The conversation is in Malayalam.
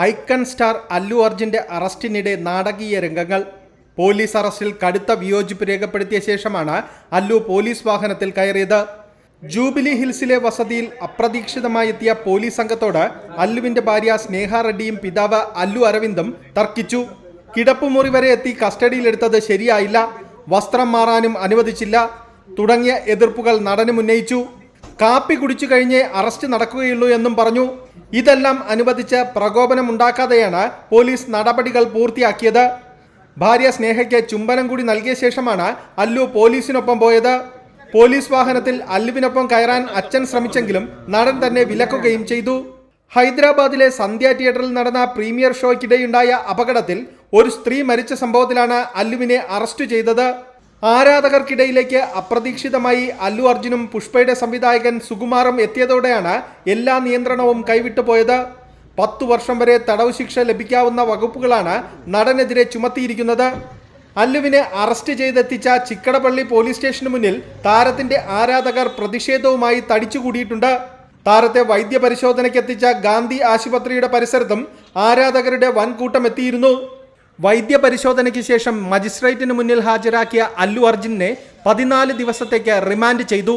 ഐക്കൺ സ്റ്റാർ അല്ലു അർജുന്റെ അറസ്റ്റിനിടെ നാടകീയ രംഗങ്ങൾ. പോലീസ് അറസ്റ്റിൽ കടുത്ത വിയോജിപ്പ് രേഖപ്പെടുത്തിയ ശേഷമാണ് അല്ലു പോലീസ് വാഹനത്തിൽ കയറിയത്. ജൂബിലി ഹിൽസിലെ വസതിയിൽ അപ്രതീക്ഷിതമായി എത്തിയ പോലീസ് സംഘത്തോട് അല്ലുവിന്റെ ഭാര്യ സ്നേഹ റെഡ്ഡിയും പിതാവ് അല്ലു അരവിന്ദും തർക്കിച്ചു. കിടപ്പുമുറി വരെ എത്തി കസ്റ്റഡിയിലെടുത്തത് ശരിയായില്ല. വസ്ത്രം മാറാനും അനുവദിച്ചില്ല. തുടങ്ങിയ എതിർപ്പുകൾ നടനും ഉന്നയിച്ചു കാപ്പി കുടിച്ചു കഴിഞ്ഞേ അറസ്റ്റ് നടക്കുകയുള്ളൂ എന്നും പറഞ്ഞു. ഇതെല്ലാം അനുവദിച്ച് പ്രകോപനമുണ്ടാക്കാതെയാണ് പോലീസ് നടപടികൾ പൂർത്തിയാക്കിയത്. ഭാര്യ സ്നേഹയ്ക്ക് ചുംബനം കൂടി നൽകിയ ശേഷമാണ് അല്ലു പോലീസിനൊപ്പം പോയത്. പോലീസ് വാഹനത്തിൽ അല്ലുവിനൊപ്പം കയറാൻ അച്ഛൻ ശ്രമിച്ചെങ്കിലും നടൻ തന്നെ വിലക്കുകയും ചെയ്തു. ഹൈദരാബാദിലെ സന്ധ്യ തിയേറ്ററിൽ നടന്ന പ്രീമിയർ ഷോയ്ക്കിടെയുണ്ടായ അപകടത്തിൽ ഒരു സ്ത്രീ മരിച്ച സംഭവത്തിലാണ് അല്ലുവിനെ അറസ്റ്റ് ചെയ്തത്. ആരാധകർക്കിടയിലേക്ക് അപ്രതീക്ഷിതമായി അല്ലു അർജുനും പുഷ്പയുടെ സംവിധായകൻ സുകുമാറും എത്തിയതോടെയാണ് എല്ലാ നിയന്ത്രണവും കൈവിട്ടു പോയത്. പത്തു വർഷം വരെ തടവ് ശിക്ഷ ലഭിക്കാവുന്ന വകുപ്പുകളാണ് നടനെതിരെ ചുമത്തിയിരിക്കുന്നത്. അല്ലുവിനെ അറസ്റ്റ് ചെയ്തെത്തിച്ച ചിക്കടപ്പള്ളി പോലീസ് സ്റ്റേഷന് മുന്നിൽ താരത്തിന്റെ ആരാധകർ പ്രതിഷേധവുമായി തടിച്ചുകൂടിയിട്ടുണ്ട്. താരത്തെ വൈദ്യപരിശോധനയ്ക്ക് എത്തിച്ച ഗാന്ധി ആശുപത്രിയുടെ പരിസരത്തും ആരാധകരുടെ വൻകൂട്ടം എത്തിയിരുന്നു. വൈദ്യപരിശോധനയ്ക്ക് ശേഷം മജിസ്ട്രേറ്റിന് മുന്നിൽ ഹാജരാക്കിയ അല്ലു അർജുനെ പതിനാല് ദിവസത്തേക്ക് റിമാൻഡ് ചെയ്തു.